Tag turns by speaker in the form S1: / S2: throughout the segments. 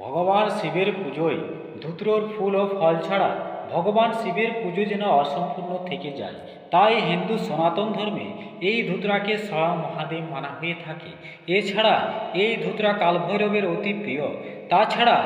S1: ভগবান শিবের পুজোয় ধুত্রোর ফুল ও ফল ছাড়া ভগবান শিবের পুজো যেন অসম্পূর্ণ থেকে যায়। তাই হিন্দু সনাতন ধর্মে এই ধুতরাকে স্বয়ং মহাদেব মানা হয়ে থাকে। এছাড়া এই ধুতরা কালভৈরবের অতি প্রিয়। তাছাড়া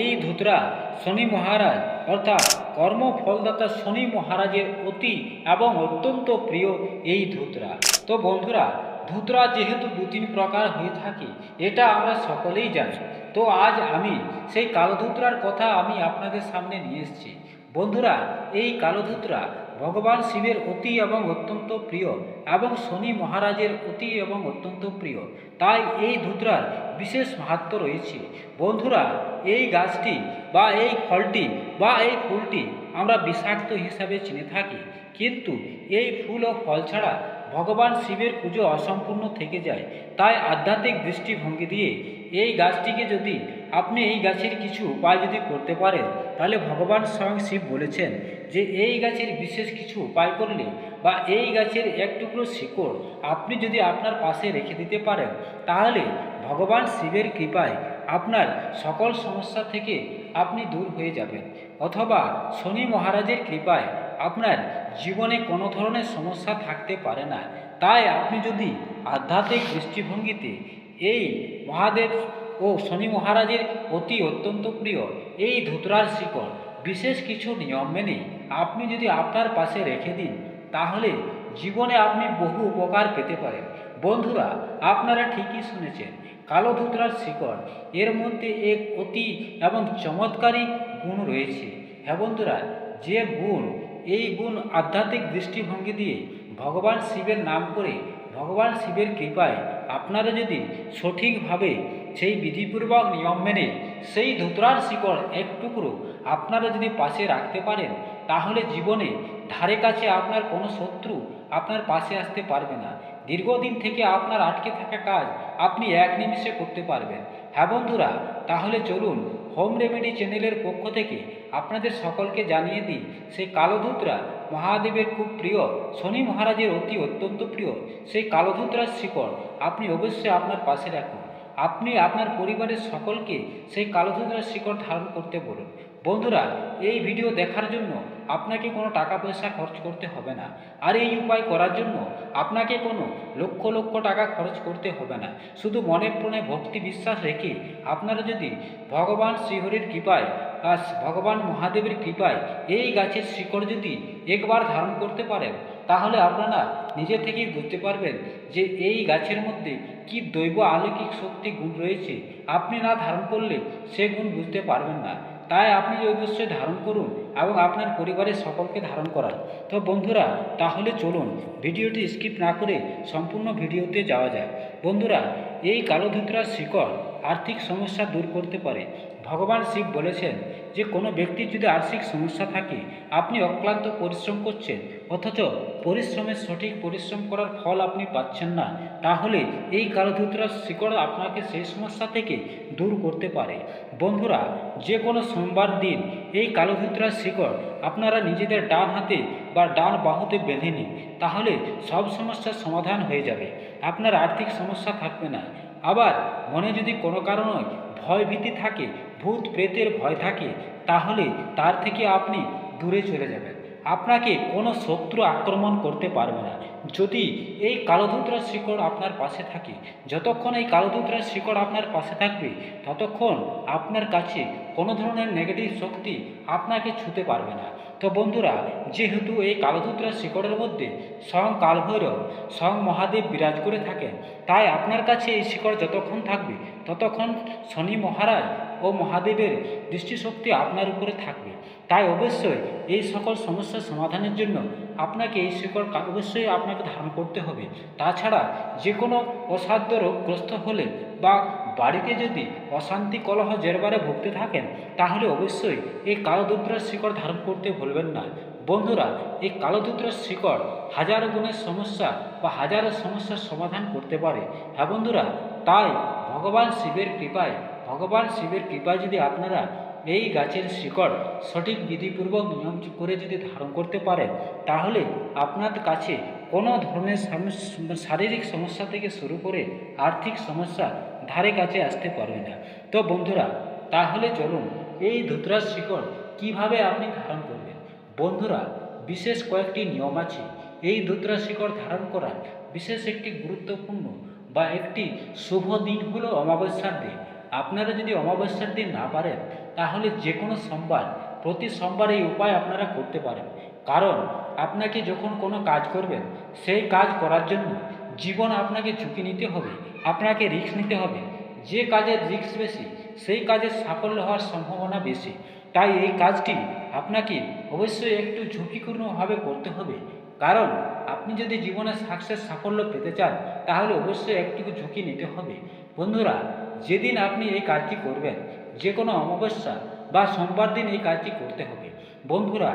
S1: এই ধুতরা শনি মহারাজ অর্থাৎ কর্মফলদাতা শনি মহারাজের অতি এবং অত্যন্ত প্রিয় এই ধুতরা। তো বন্ধুরা ধুতরা যেহেতু দু তিন প্রকার হয়ে থাকে, এটা আমরা সকলেই জানি। তো আজ আমি সেই কালোধুতরার কথা আমি আপনাদের সামনে নিয়ে এসেছি। বন্ধুরা, এই কালোধুতরা ভগবান শিবের অতি এবং অত্যন্ত প্রিয় এবং শনি মহারাজের অতি এবং অত্যন্ত প্রিয়। তাই এই ধুতরার বিশেষ মাহাত্ম রয়েছে। বন্ধুরা, এই গাছটি বা এই ফলটি বা এই ফুলটি আমরা বিষাক্ত হিসাবে চিনে থাকি। কিন্তু এই ফুল ও ফল ছাড়া ভগবান শিবের পুজো অসম্পূর্ণ থেকে যায়, তাই আধ্যাত্মিক দৃষ্টিভঙ্গি দিয়ে এই গাছটিকে যদি আপনি এই গাছের কিছু উপায় যদি করতে পারেন, তাহলে ভগবান স্বয়ং শিব বলেছেন যে এই গাছের বিশেষ কিছু উপায় করলে বা এই গাছের এক টুকরো শিকড় আপনি যদি আপনার পাশে রেখে দিতে পারেন, তাহলে ভগবান শিবের কৃপায় আপনার সকল সমস্যা থেকে আপনি দূর হয়ে যাবেন। অথবা শনি মহারাজের কৃপায় আপনার জীবনে কোনো ধরনের সমস্যা থাকতে পারে না। তাই আপনি যদি আধ্যাত্মিক দৃষ্টিভঙ্গিতে এই মহাদেব ও শনি মহারাজের অতি অত্যন্ত প্রিয় এই ধুতরার শিকড় বিশেষ কিছু নিয়ম মেনে আপনি যদি আপনার পাশে রেখে দিন, তাহলে জীবনে আপনি বহু উপকার পেতে পারেন। বন্ধুরা, আপনারা ঠিকই শুনেছেন, কালো ধুতরার শিকড় এর মধ্যে এক অতি এবং চমৎকারী গুণ রয়েছে। হ্যাঁ বন্ধুরা, যে গুণ এই গুণ আধ্যাত্মিক দৃষ্টিভঙ্গি দিয়ে ভগবান শিবের নাম করে ভগবান শিবের কৃপায় আপনারা যদি সঠিকভাবে সেই বিধিপূর্বক নিয়ম মেনে সেই ধুতরার শিকড় এক টুকরো আপনারা যদি পাশে রাখতে পারেন, তাহলে জীবনে ধারে কাছে আপনার কোনো শত্রু আপনার পাশে আসতে পারবে না। দীর্ঘদিন থেকে আপনার আটকে থাকা কাজ আপনি এক নিমিষে করতে পারবেন। হ্যাঁ বন্ধুরা, তাহলে চলুন হোম রেমেডি চ্যানেলের পক্ষ থেকে আপনাদের সকলকে জানিয়ে দিই, সেই কালোধূতরা মহাদেবের খুব প্রিয়, শনি মহারাজের অতি অত্যন্ত প্রিয়, সেই কালোধূতরার শিকড় আপনি অবশ্যই আপনার পাশে রাখুন। আপনি আপনার পরিবারের সকলকে সেই কালোধূতরার শিকড় ধারণ করতে বলুন। বন্ধুরা, এই ভিডিও দেখার জন্য আপনাকে কোনো টাকা পয়সা খরচ করতে হবে না। আর এই উপায় করার জন্য আপনাকে কোনো লক্ষ লক্ষ টাকা খরচ করতে হবে না। শুধু মনে প্রাণে ভক্তি বিশ্বাস রেখে আপনারা যদি ভগবান শ্রীহরির কৃপায় আর ভগবান মহাদেবের কৃপায় এই গাছের শিকড় যদি একবার ধারণ করতে পারেন, তাহলে আপনারা নিজে থেকেই বুঝতে পারবেন যে এই গাছের মধ্যে কি দৈব আলৌকিক শক্তি গুণ রয়েছে। আপনি না ধারণ করলে সে গুণ বুঝতে পারবেন না। তাই আপনি এই অবশ্যই ধারণ করুন এবং আপনার পরিবারের সকলকে ধারণ করান। তো বন্ধুরা, তাহলে চলুন ভিডিওটি স্কিপ না করে সম্পূর্ণ ভিডিওতে যাওয়া যায় বন্ধুরা, এই কালো ধুতরার শিকড় আর্থিক সমস্যা দূর করতে পারে। ভগবান শিব বলেছেন যে, কোনো ব্যক্তির যদি আর্থিক সমস্যা থাকে, আপনি অক্লান্ত পরিশ্রম করছেন, অথচ পরিশ্রমের সঠিক পরিশ্রম করার ফল আপনি পাচ্ছেন না, তাহলে এই কালোধুতরার শিকড় আপনাকে সেই সমস্যা থেকে দূর করতে পারে। বন্ধুরা, যে কোনো সোমবার দিন এই কালোধুতরার শিকড় আপনারা নিজেদের ডান হাতে বা ডান বাহুতে বেঁধে নিন, তাহলে সব সমস্যার সমাধান হয়ে যাবে, আপনার আর্থিক সমস্যা থাকবে না। আবার মনে যদি কোনো কারণে ভয় ভীতি থাকে ভূত প্রেতের ভয় থাকে, তাহলে তার থেকে আপনি দূরে চলে যাবেন। আপনাকে কোনো শত্রু আক্রমণ করতে পারবে না। যদি এই কালোধুতরার শিকড় আপনার পাশে থাকে, যতক্ষণ এই কালোধুতরার শিকড় আপনার পাশে থাকবে, ততক্ষণ আপনার কাছে কোনো ধরনের নেগেটিভ শক্তি আপনাকে ছুতে পারবে না। তো বন্ধুরা, যেহেতু এই কালোধুতরার শিকড়ের মধ্যে স্বয়ং কালভৈরব, স্বয়ং মহাদেব বিরাজ করে থাকেন, তাই আপনার কাছে এই শিকড় যতক্ষণ থাকবে, ততক্ষণ শনি মহারাজ ও মহাদেবের দৃষ্টিশক্তি আপনার উপরে থাকবে। তাই অবশ্যই এই সকল সমস্যার সমাধানের জন্য আপনাকে এই শিকড় অবশ্যই আপনাকে ধারণ করতে হবে। তাছাড়া যে কোনো অসাধ্য রোগগ্রস্ত হলে বা বাড়িতে যদি অশান্তি কলহ জেরবারে ভুগতে থাকেন, তাহলে অবশ্যই এই কালোদুদ্রার শিকড় ধারণ করতে ভুলবেন না। বন্ধুরা, এই কালোদুদ্রার শিকড় হাজারো গুণের সমস্যা বা হাজারো সমস্যার সমাধান করতে পারে। হ্যাঁ বন্ধুরা, তাই ভগবান শিবের কৃপায় ভগবান শিবের কৃপায় যদি আপনারা এই গাছের শিকড় সঠিক বিধিপূর্বক নিয়ম করে যদি ধারণ করতে পারেন, তাহলে আপনার কাছে কোনো ধরনের শারীরিক সমস্যা থেকে শুরু করে আর্থিক সমস্যা ধারে কাছে আসতে পারবে না। তো বন্ধুরা, তাহলে চলুন এই ধুতরার শিকড় কীভাবে আপনি ধারণ করবেন? বন্ধুরা, বিশেষ কয়েকটি নিয়ম আছে। এই ধুতরা শিকড় ধারণ করার বিশেষ একটি গুরুত্বপূর্ণ বা একটি শুভ দিন হলো অমাবস্যার দিন। আপনারা যদি অমাবস্যার দিন না পারেন, তাহলে যে কোনো সোমবার, প্রতি সোমবার এই উপায় আপনারা করতে পারেন। কারণ, আপনাকে যখন কোনো কাজ করবেন, সেই কাজ করার জন্য জীবন আপনাকে ঝুঁকি নিতে হবে, আপনাকে রিস্ক নিতে হবে। যে কাজের রিস্ক বেশি, সেই কাজের সাফল্য হওয়ার সম্ভাবনা বেশি। তাই এই কাজটি আপনাকে অবশ্যই একটু ঝুঁকিপূর্ণভাবে করতে হবে। কারণ আপনি যদি জীবনে সাকসেস সাফল্য পেতে চান, তাহলে অবশ্যই একটুকু ঝুঁকি নিতে হবে। বন্ধুরা, যেদিন আপনি এই কাজটি করবেন যে কোনো অমাবস্যা বা সোমবার দিন এই কাজটি করতে হবে। বন্ধুরা,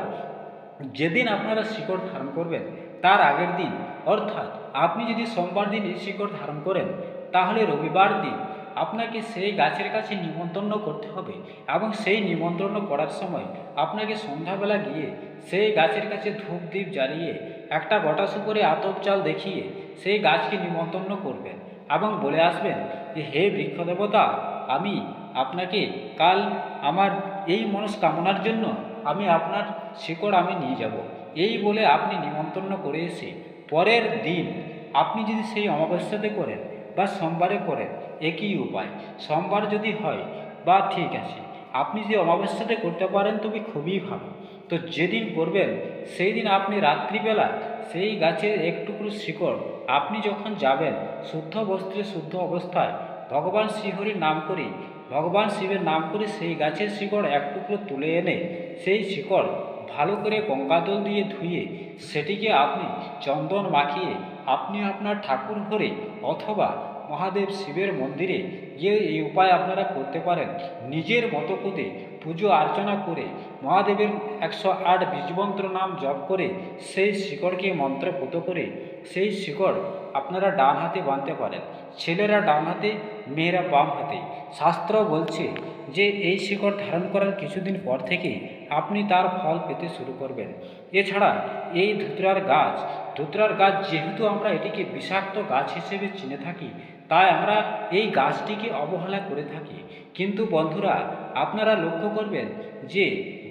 S1: যেদিন আপনারা শিকড় ধারণ করবেন, তার আগের দিন, অর্থাৎ আপনি যদি সোমবার দিন এই শিকড় ধারণ করেন, তাহলে রবিবার দিন আপনাকে সেই গাছের কাছে নিমন্ত্রণ করতে হবে এবং সেই নিমন্ত্রণ করার সময় আপনাকে সন্ধ্যাবেলা গিয়ে সেই গাছের কাছে ধূপ দ্বীপ জ্বালিয়ে একটা গোটা সুপরে আতপ চাল দেখিয়ে সেই গাছকে নিমন্ত্রণ করবেন এবং বলে আসবেন যে, হে বৃক্ষ দেবতা আমি আপনাকে কাল আমার এই মনস্কামনার জন্য আমি আপনার শিকড় আমি নিয়ে যাব। এই বলে আপনি নিমন্ত্রণ করে এসে পরের দিন আপনি যদি সেই অমাবস্যাতে করেন বা সোমবারে করেন, একই উপায়। সোমবার যদি হয়, বা ঠিক আছে, আপনি যদি অমাবস্যাতে করতে পারেন, তবে খুবই ভালো। তো যেদিন করবেন সেই দিন আপনি রাত্রিবেলা সেই গাছের একটুকরো শিকড় আপনি যখন যাবেন, শুদ্ধ বস্ত্রে শুদ্ধ অবস্থায় ভগবান শ্রীহরির নাম করে, ভগবান শিবের নাম করে সেই গাছের শিকড় এক টুকরো তুলে এনে সেই শিকড় ভালো করে গঙ্গাজল দিয়ে ধুয়ে, সেটিকে আপনি চন্দন মাখিয়ে আপনি আপনার ঠাকুর ঘরে অথবা মহাদেব শিবের মন্দিরে গিয়ে এই উপায় আপনারা করতে পারেন। নিজের মতো করে পুজো অর্চনা করে মহাদেবের একশো আট বীজমন্ত্র নাম জপ করে সেই শিকড়কে মন্ত্রপুত করে সেই শিকড় আপনারা ডান হাতে বাঁধতে পারেন। ছেলেরা ডান হাতে, মেয়েরা বাম হাতে। শাস্ত্র বলছে যে, এই শিকড় ধারণ করার কিছুদিন পর থেকে আপনি তার ফল পেতে শুরু করবেন। এছাড়া এই ধুতরার গাছ ধুতরার গাছ যেহেতু আমরা এটিকে বিষাক্ত গাছ হিসেবে চিনে থাকি তাই আমরা এই গাছটিকে অবহেলা করে থাকি। কিন্তু বন্ধুরা, আপনারা লক্ষ্য করবেন যে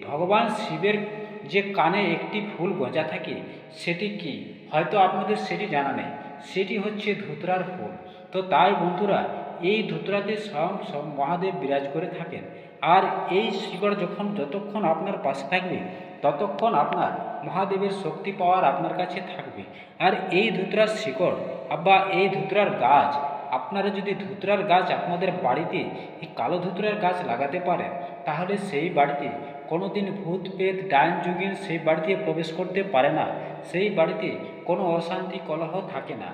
S1: ভগবান শিবের যে কানে একটি ফুল গজা থাকে, সেটি কি? হয়তো আপনাদের সেটি জানা নেই। সেটি হচ্ছে ধুতরার ফুল। তো তাই বন্ধুরা, এই ধুতরাতে স্বয়ং মহাদেব বিরাজ করে থাকেন। আর এই শিকড় যখন, যতক্ষণ আপনার পাশে থাকবে, ততক্ষণ আপনার মহাদেবের শক্তি পাওয়ার আপনার কাছে থাকবে। আর এই ধুতরার শিকড় বা এই ধুতরার গাছ আপনারা যদি ধুতরার গাছ আপনাদের বাড়িতে এই কালো ধুতরার গাছ লাগাতে পারেন, তাহলে সেই বাড়িতে কোনো দিন ভূত পেত ডাইন যুগিন সেই বাড়িতে প্রবেশ করতে পারে না। সেই বাড়িতে কোনো অশান্তি কলহ থাকে না।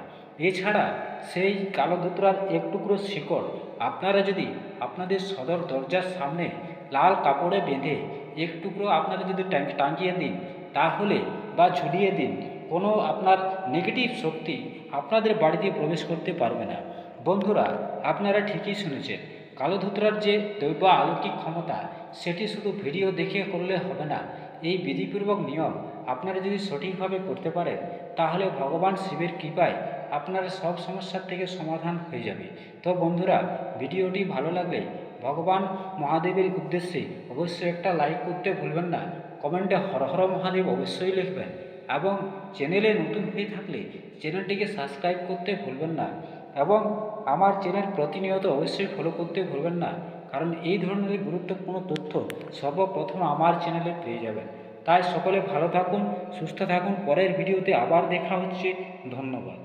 S1: এছাড়া সেই কালো ধুতরার এক টুকরো শিকড় আপনারা যদি আপনাদের সদর দরজার সামনে লাল কাপড়ে বেঁধে এক টুকরো আপনারা যদি টাঙিয়ে দিন, তাহলে বা ঝুলিয়ে দিন, কোনো আপনার নেগেটিভ শক্তি আপনাদের বাড়িতে প্রবেশ করতে পারবে না। বন্ধুরা, আপনারা ঠিকই শুনেছেন। কালো ধুতরার যে দৈব আলৌকিক ক্ষমতা, সেটি শুধু ভিডিও দেখে করলে হবে না। এই বিধিপূর্বক নিয়ম আপনারা যদি সঠিকভাবে করতে পারেন, তাহলে ভগবান শিবের কৃপায় আপনার সব সমস্যার থেকে সমাধান হয়ে যাবে। তো বন্ধুরা, ভিডিওটি ভালো লাগলে ভগবান মহাদেবের উদ্দেশ্যে অবশ্যই একটা লাইক করতে ভুলবেন না। কমেন্টে হর হর মহাদেব অবশ্যই লিখবেন। এবং চ্যানেলে নতুন হয়ে থাকলে চ্যানেলটিকে সাবস্ক্রাইব করতে ভুলবেন না। এবং আমার চ্যানেল প্রতিনিয়ত অবশ্যই ফলো করতে ভুলবেন না। কারণ এই ধরনের গুরুত্বপূর্ণ তথ্য সর্বপ্রথম আমার চ্যানেলে পেয়ে যাবেন। তাই সকলে ভালো থাকুন, সুস্থ থাকুন। পরের ভিডিওতে আবার দেখা হচ্ছে। ধন্যবাদ।